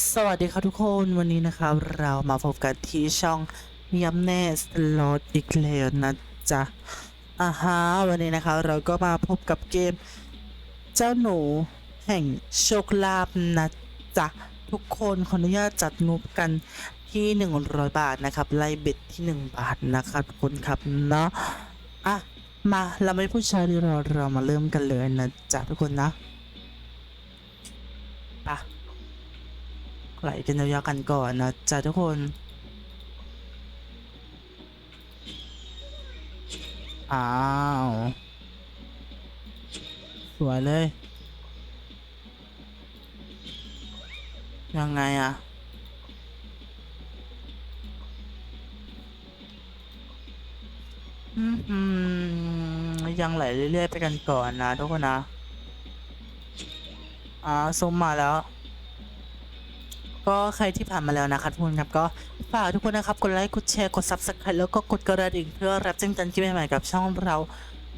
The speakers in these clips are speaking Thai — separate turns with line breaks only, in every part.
สวัสดีครับทุกคนวันนี้นะครับเรามาพบกันที่ช่องย้ำแน่สล็อตอีกแล้วนะจ๊ะอ่าฮะวันนี้นะครับเราก็มาพบกับเกม เจ้าหนูแห่งโชคลาภนะจ๊ะทุกคนขออนุญาตจัดงบกันที่ 100 บาทนะครับไล่เบ็ดที่ 1 บาทนะครับทุกคนครับเนาะอะมาเราไม่พูดช้าดีรอเรามาเริ่มกันเลยนะจ๊ะทุกคนนะไปะ ไหลกันยาวๆกันก่อนนะจ๊ะทุกคน อ้าว สวยเลย ยังไงอะอืมยังไหลเรื่อยๆไปกันก่อนนะทุกคนนะ อ่าส้มมาแล้ว ก็ใครที่ผ่านมาแล้วนะครับทุกคนครับก็ฝากทุกคนนะครับกดไลค์กดแชร์กด subscribe แล้วก็กดกระดิ่งเพื่อรับแจ้งเตือนคลิปใหม่ๆกับช่องเรา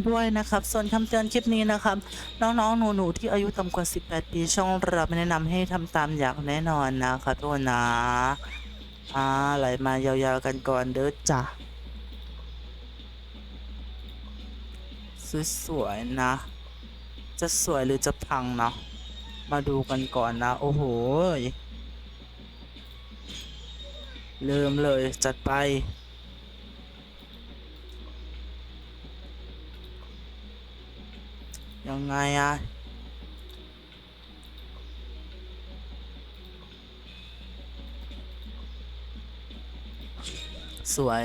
ด้วยนะครับ ส่วนคำเตือนคลิปนี้นะครับ น้องๆ หนูๆ ที่อายุต่ำกว่า 18 ปี ช่องเราไม่แนะนำให้ทำตามอย่างแน่นอนนะครับทุกคนนะอ่าไหลมายาวๆกันก่อนเด้อจ้ะสวยๆนะ จะสวยหรือจะพังเนาะมาดูกันก่อนนะ โอ้โห เริ่มเลยจัดไป ยังไงอะสวย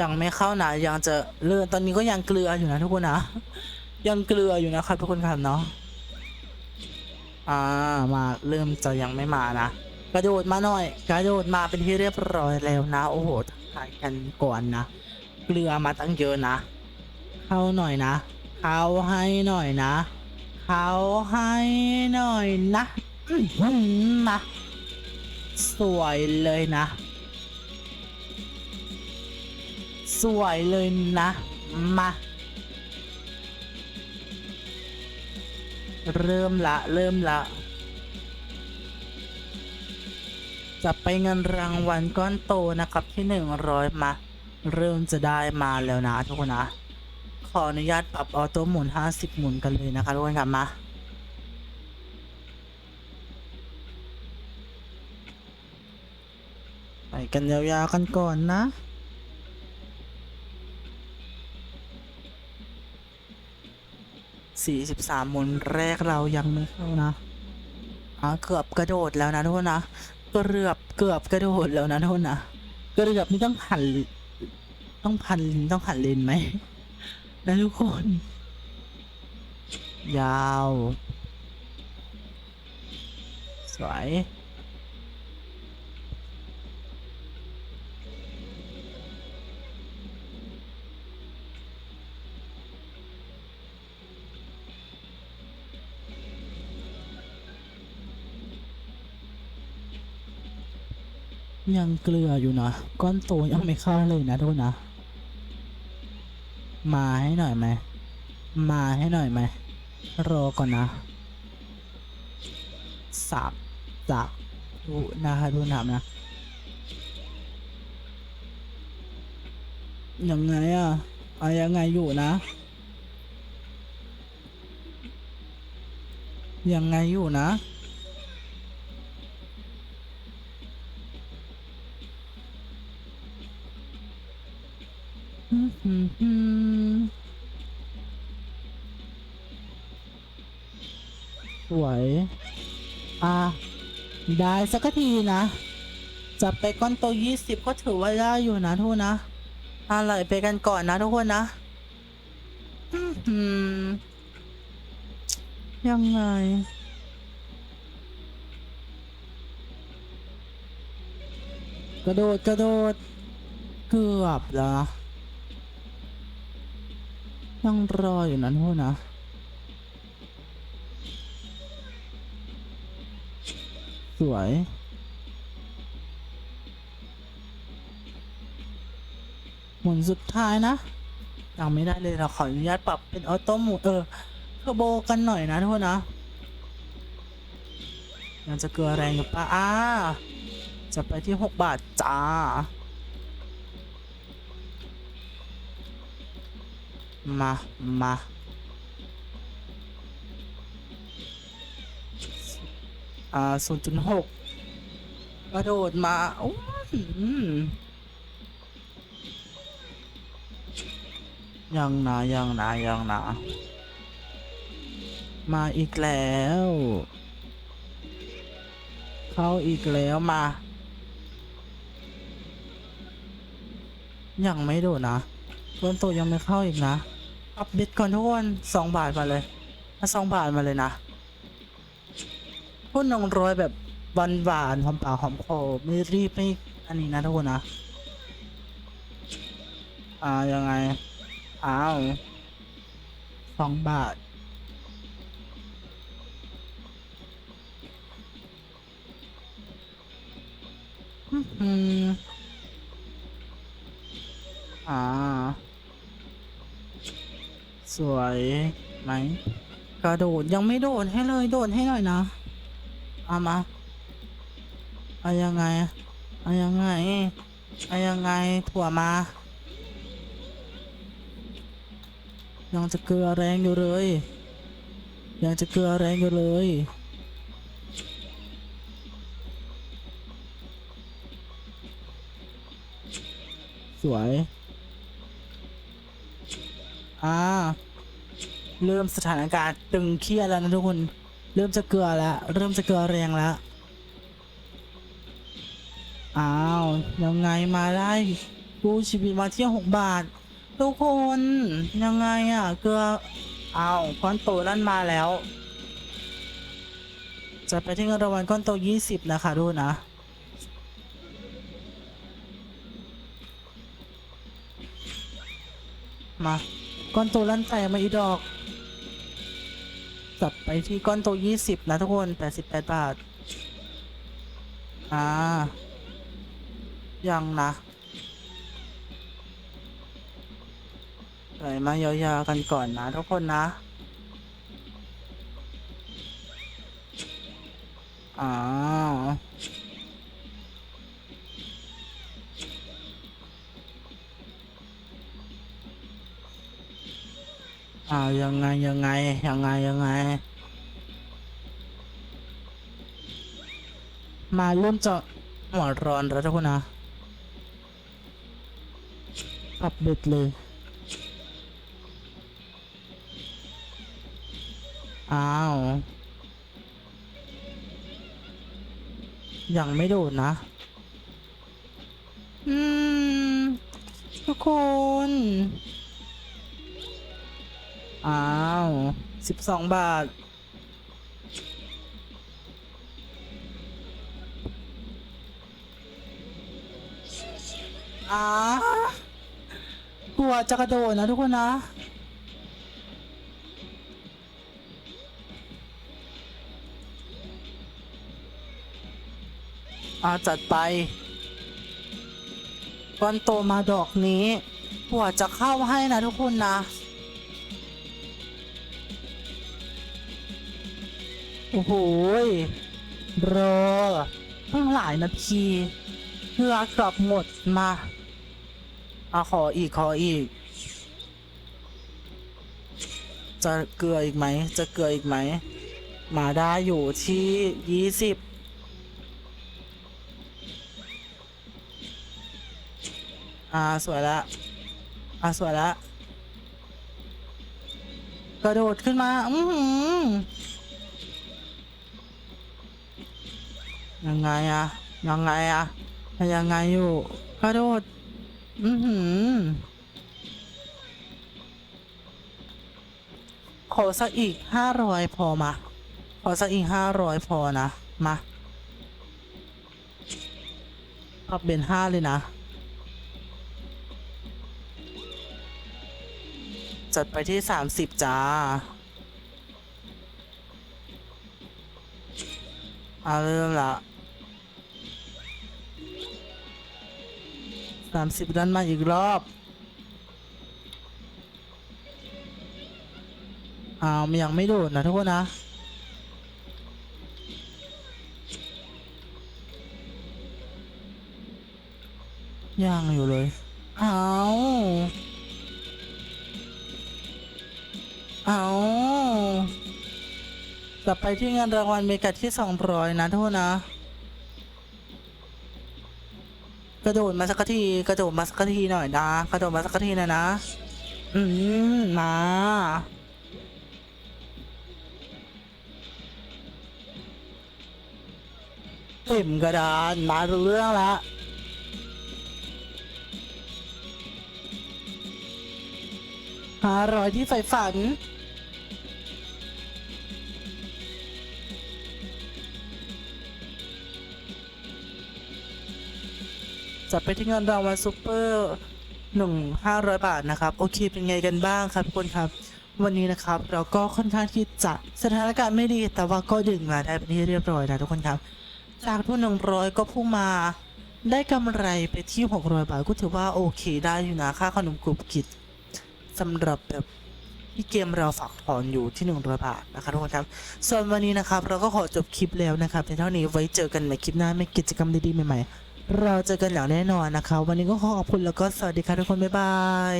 ยังไม่เข้านะยังจะเลื่อนตอนนี้ก็ยังเกลืออยู่นะทุกคนนะ ยังเกลืออยู่นะครับทุกคนครับเนาะอ่ามาเริ่มจะยังไม่มานะ กระโดดมาหน่อย กระโดดมาเป็นที่เรียบร้อยแล้วนะ โอ้โหถ่ายกันก่อนนะเกลือมาตั้งเยอะนะ เข้าหน่อยนะ เข้าให้หน่อยนะ เข้าให้หน่อยนะอื้อหือมาสวยเลยนะ สวยเลยนะ มา เริ่มละ เริ่มละ จะไปเงินรางวัลก้อนโตนะครับที่หนึ่งร้อยมา เริ่มจะได้มาแล้วนะทุกคนนะ ขออนุญาตปรับออโต้หมุน50หมุนกันเลยนะคะทุกคนครับมาไปกันยาวๆกันก่อนนะ43หมุนแรกเรายังไม่เข้านะอ่าเกือบกระโดดแล้วนะทุกคนนะ เกือบเกือบกระโดดแล้วนะทุกคนนะเกือบนี่ต้องหันต้องพันต้องหันเลนไหมนะทุกคน ยาว สวย ยังเกลืออยู่นะ ก้อนโตยังไม่เข้าเลยนะทุกคนนะ มาให้หน่อยไหม มาให้หน่อยไหม รอก่อนนะสับจากดูนะคะดูหนามนะ ยังไงอะอะยังไงอยู่นะ ยังไงอยู่นะ สวย อะ ได้สักทีนะจับไปก้อนโตยี่สิบก็ถือว่าได้อยู่นะทุกคนนะอะไรไปกันก่อนนะทุกคนนะอืมยังไงกระโดดกระโดดเกือบแล้ว นะยังรออยู่นะทุกคนนะสวย หมุนสุดท้ายนะยังไม่ได้เลยเราขออนุญาตปรับเป็นออโต้หมุนเออเทอร์โบกันหน่อยนะทุกคนนะยังจะเกลือแรงอยู่ปะอ่าจะไปที่หกบาทจ้า มามาอ่าศูนย์จุดหกกระโดดมาโอ้ยยังนะยังนะยังนะมาอีกแล้ว เข้าอีกแล้วมา ยังไม่โดดนะเริ่มโตยังไม่เข้าอีกนะ อัปเดตก่อนทุกคนสองบาทมาเลยมาสองบาทมาเลยนะพุ่นนองร้อยแบบหวานหวานๆหอมปากหอมคอไม่รีบไม่อันนี้นะทุกคนนะอ่ายังไงอ้าวสองบาทอืมอ่า วยไหมกระโดดยังไม่โดดให้เลยโดดให้หน่อยนะเอามาเอายังไงเอายังไงเอายังไงถั่วมา ยังจะเกลือแรงอยู่เลย ยังจะเกลือแรงอยู่เลยสวย อ่า เริ่มสถานการณ์ตึงเครียดแล้วนะทุกคนเริ่มจะเกลือแล้ว เริ่มจะเกลือแรงแล้ว อ้าวยังไงมาได้กู้ชีวิตมาเที่ยวหกบาท ทุกคนยังไงอะ เกลืออ้าวก้อนโตนั่นมาแล้ว จะไปที่เงินรางวัลก้อนโตยี่สิบนะคะดูนะมาก้อนโตลั่นแตกมาอีดอก จับไปที่ก้อนโตยี่สิบนะทุกคนแปดสิบแปดบาท อ่า ยังนะไหลมายาวๆกันก่อนนะทุกคนนะ อ่า อ่าวยังไงยังไงยังไงยังไง มาเริ่มจะหัวร้อนแล้วทุกคนนะปรับเบ็ดเลยอ้าว ยังไม่โดดนะ อืม ทุกคน อ้าวสิบสองบาท อ้ากลัวจะกระโดดนะทุกคนนะอาจัดไปก้อนโตมาดอกนี้กว่าจะเข้าให้นะทุกคนนะ โอ้โหรอตั้งหลายนาทีเพื่อกลับหมดมาอะขออีกขออีก จะเกลืออีกไหม จะเกลืออีกไหม มาได้อยู่ที่ยี่สิบอ่าสวยละอ่าสวยละ กระโดดขึ้นมา อือหือ ยังไงอะยังไงอะยังไงอยู่กระโดด อือหือขอสักอีกห้าร้อยพอมา ขอสักอีกห้าร้อยพอนะ มาปรับเป็นห้าเลยนะ จัดไปที่สามสิบจ้า เอาเริ่มละ สามสิบนั้นมาอีกรอบอ้าวมันยังไม่โดดนะทุกคนนะยังอยู่เลยเอาเอากลับไปที่งานรางวัลเมกาที่สองร้อยนะทุกคนนะ กระโดดมาสักทีกระโดดมาสักทีหน่อยนะกระโดดมาสักทีนะนะ อืมมาเต็มกระดานมาเรื่องละห้าร้อยที่ใฝ่ฝัน จะไปที่เงินรางวัลซูเปอร์หนึ่งห้าร้อยบาทนะครับ โอเค เป็นไงกันบ้างครับทุกคนครับ วันนี้นะครับ เราก็ค่อนข้างที่จะสถานการณ์ไม่ดี แต่ว่าก็ดึงมาได้เป็นที่เรียบร้อยนะทุกคนครับ จากทุนหนึ่งร้อยก็พุ่งมาได้กำไรไปที่หกร้อยบาทก็ถือว่าโอเคได้อยู่นะค่าขนมกรุบกริบสำหรับแบบที่เกมเราฝากถอนอยู่ที่หนึ่งร้อยบาทนะครับทุกคนครับ ส่วนวันนี้นะครับ เราก็ขอจบคลิปแล้วนะครับในเท่านี้ไว้เจอกันใหม่คลิปหน้าไม่กิจกรรมดีๆใหม่ๆ เราเจอกันอย่างแน่นอนนะครับวันนี้ก็ขอขอบคุณแล้วก็สวัสดีครับทุกคน บ๊ายบาย